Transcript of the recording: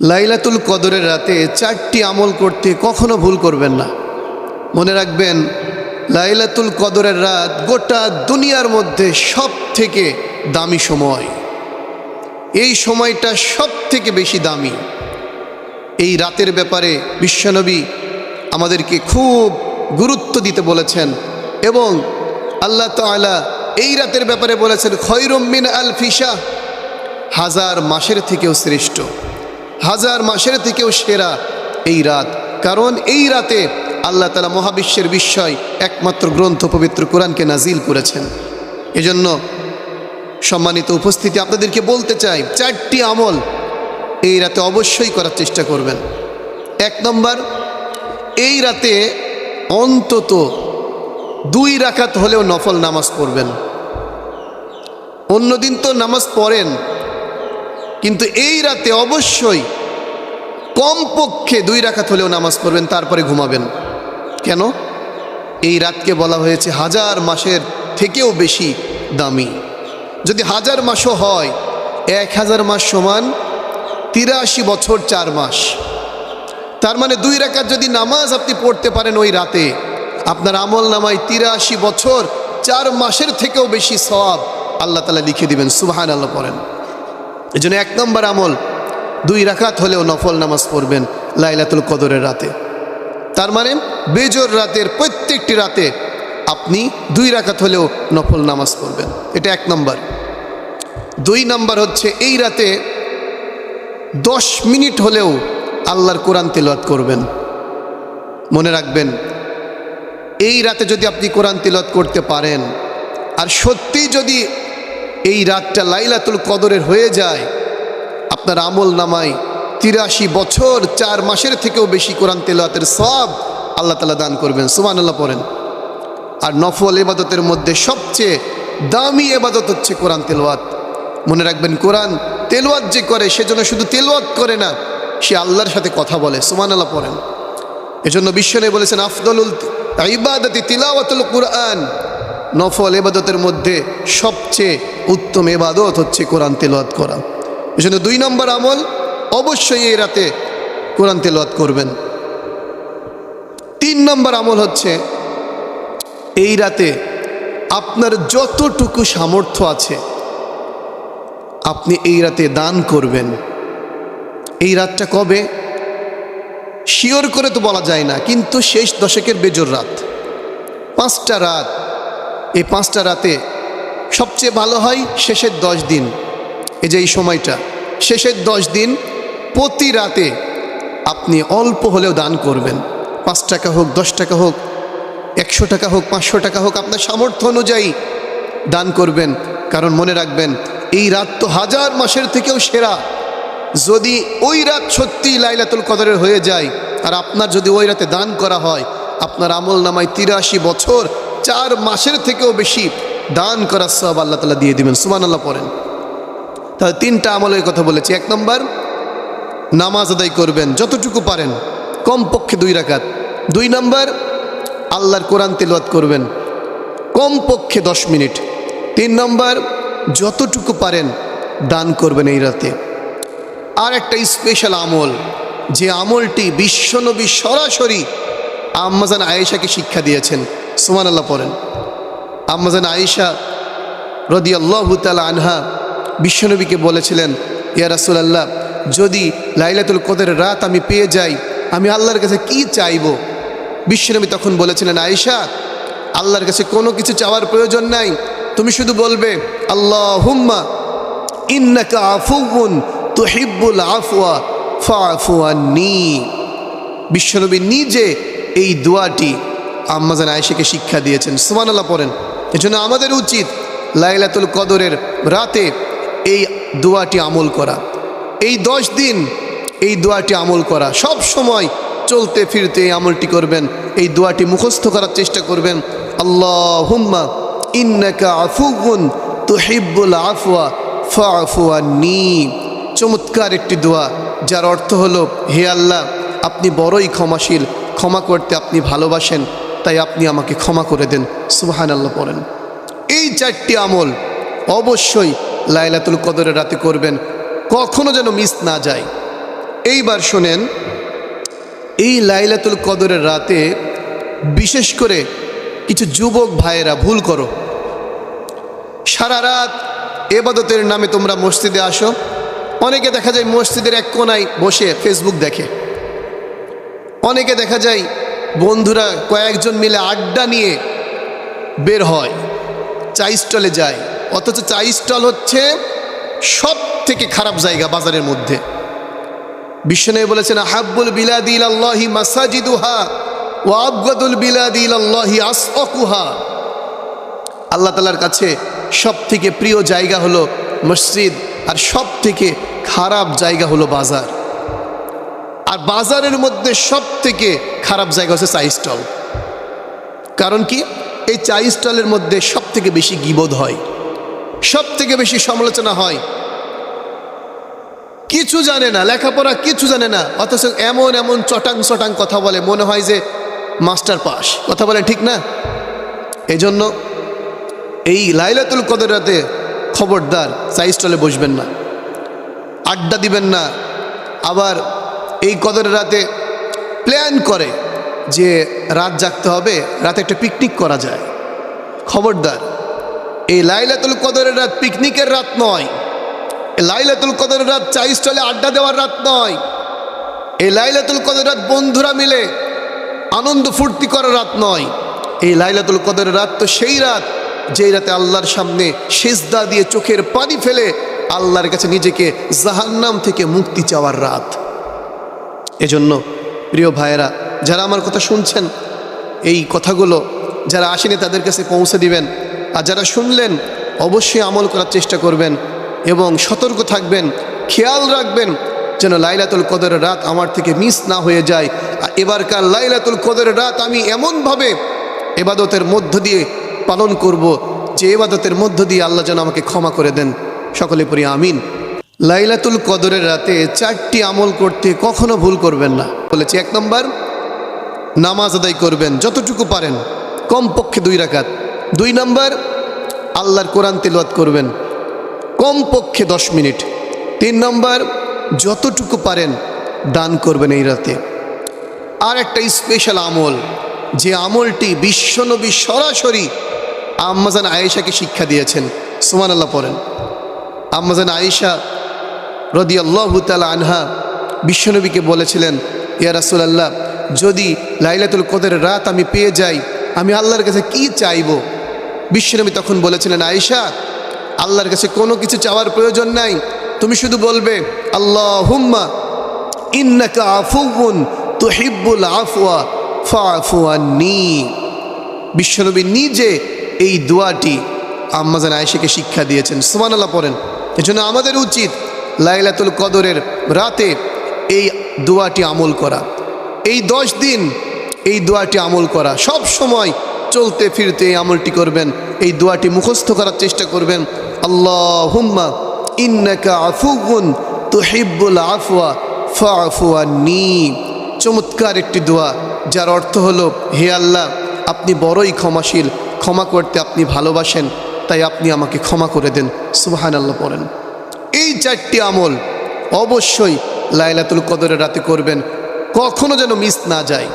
লাইলাতুল কদরের রাতে চারটি আমল করতে কখনো ভুল করবেন না। মনে রাখবেন, লাইলাতুল কদরের রাত গোটা দুনিয়ার মধ্যে সব থেকে দামি সময়। এই সময়টা সব থেকে বেশি দামি। এই রাতের ব্যাপারে বিশ্বনবী আমাদেরকে খুব গুরুত্ব দিতে বলেছেন এবং আল্লাহ তাআলা এই রাতের ব্যাপারে বলেছেন খৈরুমিন আল ফিসা হাজার মাসের থেকেও শ্রেষ্ঠ। হাজার মাসের থেকেও সেরা এই রাত। কারণ এই রাতে আল্লাহ তালা মহাবিশ্বের বিস্ময় একমাত্র গ্রন্থ পবিত্র কোরআনকে নাজিল করেছেন। এজন্য সম্মানিত উপস্থিতি আপনাদেরকে বলতে চাই, চারটি আমল এই রাতে অবশ্যই করার চেষ্টা করবেন। এক নম্বর, এই রাতে অন্তত দুই রাখাত হলেও নফল নামাজ পড়বেন। অন্যদিন তো নামাজ পড়েন কিন্তু এই রাতে অবশ্যই কমপক্ষে দুই রাখাত হলেও নামাজ পড়বেন, তারপরে ঘুমাবেন। কেন? এই রাতকে বলা হয়েছে হাজার মাসের থেকেও বেশি দামি। যদি হাজার মাসও হয়, এক হাজার মাস সমান তিরাশি বছর চার মাস। তার মানে দুই রাকাত যদি নামাজ আপনি পড়তে পারেন ওই রাতে, আপনার আমল নামায় তিরাশি বছর চার মাসের থেকেও বেশি সব আল্লাহ তালা লিখে দিবেন সুবাহান আল্লাহ পড়েন। এই জন্য এক নম্বর আমল, দুই রাখাত হলেও নফল নামাজ পড়বেন লাইলাতুল কদরের রাতে। তার মানে বেজর রাতের প্রত্যেকটি রাতে আপনি দুই রাখাত হলেও নফল নামাজ পড়বেন। এটা এক নম্বর। দুই নম্বর হচ্ছে এই রাতে দশ মিনিট হলেও আল্লাহর কোরআন তেলাওয়াত করবেন। মনে রাখবেন, এই রাতে যদি আপনি কোরআন তেলাওয়াত করতে পারেন, আর সত্যিই যদি এই রাতটা লাইলাতুল কদরের হয়ে যায়। আপনার আমল নামায় তিরাশি বছর, চার মাসের থেকেও বেশি কোরআন তেলাওয়াতের সব আল্লাহ তালা দান করবেন। সুমান আল্লাহ পড়েন। আর নফল এবাদতের মধ্যে সবচেয়ে দামি এবাদত হচ্ছে কোরআন তেলোয়াত মনে রাখবেন, কোরআন তেলোয়াত যে করে সেজন্য শুধু তেলোয়াত করে না, সে আল্লাহর সাথে কথা বলে। সুমান আল্লাহ পড়েন। এজন্য বিশ্বনে বলেছেন, আফদলুল ইবাদতি তিলাওয়াতুল কোরআন। নফল এবাদতের মধ্যে সবচেয়ে উত্তম এবাদত হচ্ছে কোরআন তেলোয়াত করা। এজন্য দুই নম্বর আমল অবশ্যই এই রাতে কোরআন তেলোয়াত করবেন। তিন নম্বর আমল হচ্ছে এই রাতে আপনার যতটুকু সামর্থ্য আছে, আপনি এই রাতে দান করবেন। এই রাতটা কবে? শিওর করে তো বলা যায় না, কিন্তু শেষ দশকের বেজোর রাত। পাঁচটা রাত এই পাঁচটা রাতে সবচেয়ে ভালো হয় শেষের দশ দিন। এই যে এই সময়টা, শেষের দশ দিন প্রতি রাতে আপনি অল্প হলেও দান করবেন। পাঁচ টাকা হোক, দশ টাকা হোক, একশো টাকা হোক, পাঁচশো টাকা হোক, আপনার সামর্থ্য অনুযায়ী দান করবেন। কারণ মনে রাখবেন, এই রাত তো হাজার মাসের থেকেও সেরা। যদি ওই রাত সত্যি লাইলাতুল কদরের হয়ে যায়, আর আপনার যদি ওই রাতে দান করা হয়, আপনার আমল নামায় তিরাশি বছর চার মাসের থেকেও বেশি দান করার সব আল্লাহ তালা দিয়ে দিবেন। সুমান আল্লাহ পড়েন। তাহলে তিনটা আমলের কথা বলেছি। এক নম্বর, নামাজ আদায় করবেন যতটুকু পারেন, কমপক্ষে দুই রাকাত। দুই নম্বর, আল্লাহর কোরআন তেলাওয়াত করবেন, কমপক্ষে দশ মিনিট। তিন নম্বর, যতটুকু পারেন, দান করবেন এই রাতে। আর একটা স্পেশাল আমল, যে আমলটি বিশ্বনবী সরাসরি আম্মাজান আয়েশাকে শিক্ষা দিয়েছেন। সুমান আল্লাহ পড়েন আম্মাজান আয়েশা রদি আল্লাহ তালা আনহা বিশ্বনবীকে বলেছিলেন, ইয়া রাসুলাল্লাহ, যদি লাইলাতুল কদের রাত আমি পেয়ে যাই, আমি আল্লাহর কাছে কি চাইব? বিশ্বনবী তখন বলেছিলেন, আয়েশা, আল্লাহর কাছে কোনো কিছু চাওয়ার প্রয়োজন নাই। তুমি শুধু বলবে আল্লাহ হুম্মা ইন্নাকা আফুন তুহিব্বুল আফওয়া ফাফুয়ান্নি বিশ্বনবী নিজে এই দোয়াটি আম্মাজান আয়েশাকে শিক্ষা দিয়েছেন। সুমান আল্লাহ পড়েন। এজন্য আমাদের উচিত লাইলাতুল কদরের রাতে এই দোয়াটি আমল করা। এই দশ দিন এই দোয়াটি আমল করা। সব সময় চলতে ফিরতে এই আমলটি করবেন, এই দোয়াটি মুখস্থ করার চেষ্টা করবেন। আল্লাহ হুম্মা ইন্নাকা আফুগুন তুহিব্বুল আফওয়া ফাফুয়ান্নি চমৎকার একটি দোয়া, যার অর্থ হলো, হে আল্লাহ, আপনি বড়ই ক্ষমাশীল, ক্ষমা করতে আপনি ভালোবাসেন। তাই আপনি আমাকে ক্ষমা করে দেন। সুবাহান আল্লাহ পড়েন। এই চারটি আমল অবশ্যই লাইলাতুল কদরের রাতে করবেন। কখনো যেন মিস না যায়। এইবার শোনেন, এই লাইলাতুল কদরের রাতে বিশেষ করে কিছু যুবক ভাইয়েরা ভুল করো। সারা রাত এবাদতের নামে তোমরা মসজিদে আসো। অনেকে দেখা যায় মসজিদের এক কোনায় বসে ফেসবুক দেখে। অনেকে দেখা যায় বন্ধুরা কয়েকজন মিলে আড্ডা নিয়ে বের হয়, চা স্টলে যায়। অথচ চা স্টল হচ্ছে সব থেকে খারাপ জায়গা বাজারের মধ্যে। বিশ্বনবী বলেছেন হাব্বুল বিলাদিল আল্লাহি মাসাজিদুহা ও আবগদুল বিলাদিল আল্লাহি আসকুহা আল্লাহ তালার কাছে সব থেকে প্রিয় জায়গা হলো মসজিদ আর সব থেকে খারাপ জায়গা হলো বাজার। আর বাজারের মধ্যে সব থেকে খারাপ জায়গা হচ্ছে চা স্টল। কারণ কি? এই চা স্টলের মধ্যে সব থেকে বেশি গিবোধ হয়। সব থেকে বেশি সমালোচনা হয়। কিছু জানে না, লেখাপড়া কিছু জানে না, অথচ এমন এমন চটাং চটাং কথা বলে, মনে হয় যে মাস্টার পাস। কথা বলে ঠিক না? এজন্য এই লাইলাতুল কদর রাতে খবরদার চা স্টলে বসবেন না। আড্ডা দিবেন না। আবার এই কদরের রাতে প্ল্যান করে যে রাত জাগতে হবে, রাতে একটা পিকনিক করা যায়। খবরদার, এই লাইলাতুল কদরের রাত পিকনিকের রাত নয়। লাইলাতুল কদরের রাত চা স্টলে আড্ডা দেওয়ার রাত নয়। এই লাইলাতুল কদর রাত বন্ধুরা মিলে আনন্দ ফুর্তি করার রাত নয়। এই লাইলাতুল কদরের রাত তো সেই রাত যেই রাতে আল্লাহর সামনে সেজদা দিয়ে চোখের পানি ফেলে আল্লাহর কাছে নিজেকে জাহান্নাম থেকে মুক্তি চাওয়ার রাত। এজন্য প্রিয় ভাইয়েরা, যারা আমার কথা শুনছেন, এই কথাগুলো যারা আসেনি তাদের কাছে পৌঁছে দিবেন। আর যারা শুনলেন, অবশ্যই আমল করার চেষ্টা করবেন এবং সতর্ক থাকবেন, খেয়াল রাখবেন যেন লাইলাতুল কদরের রাত আমার থেকে মিস না হয়ে যায়। আর এবারকার লাইলাতুল কদরের রাত আমি এমনভাবে এবাদতের মধ্য দিয়ে পালন করব যে এবাদতের মধ্য দিয়ে আল্লাহ যেন আমাকে ক্ষমা করে দেন। সকলে পড়ি আমিন। লাইলাতুল কদরের রাতে চারটি আমল করতে কখনো ভুল করবেন না। বলেছি এক নম্বর, নামাজ আদায় করবেন যতটুকু পারেন, কমপক্ষে দুই রাকাত। দুই নম্বর, আল্লাহর কোরআন তেলাওয়াত করবেন, কমপক্ষে দশ মিনিট। তিন নম্বর, যতটুকু পারেন, দান করবেন এই রাতে। আর একটা স্পেশাল আমল, যে আমলটি বিশ্বনবী সরাসরি আম্মাজান আয়েশাকে শিক্ষা দিয়েছেন। সুমান আল্লাহ পড়েন আম্মাজান আয়েশা রদি আল্লাহ তালা আনহা বিশ্বনবীকে বলেছিলেন, ইয়া রাসুলাল্লাহ, যদি লাইলাতুল কদের রাত আমি পেয়ে যাই, আমি আল্লাহর কাছে কি চাইব? বিশ্বনবী তখন বলেছিলেন, আয়েশা, আল্লাহর কাছে কোনো কিছু চাওয়ার প্রয়োজন নাই। তুমি শুধু বলবে আল্লাহ হুম্মা ইন্নাকা আফুন তুহিব্বুল আফওয়া ফাফুয়ান্নি বিশ্বনবী নিজে এই দোয়াটি আম্মাজান আয়েশাকে শিক্ষা দিয়েছেন। সুমান আল্লাহ পড়েন। এজন্য আমাদের উচিত লাইলাতুল কদরের রাতে এই দোয়াটি আমল করা। এই দশ দিন এই দোয়াটি আমল করা। সব সময় চলতে ফিরতে এই আমলটি করবেন, এই দোয়াটি মুখস্থ করার চেষ্টা করবেন। আল্লাহ হুম্মা ইন্নাকা আফুগুন তুহিব্বুল আফওয়া ফাফুয়ান্নি চমৎকার একটি দোয়া, যার অর্থ হলো, হে আল্লাহ, আপনি বড়ই ক্ষমাশীল, ক্ষমা করতে আপনি ভালোবাসেন, তাই আপনি আমাকে ক্ষমা করে দেন। সুবাহান আল্লাহ পড়েন চারটি আমল অবশ্যই লাইলাতুল কদরের রাতে করবেন। কখনো যেন মিস না যায়।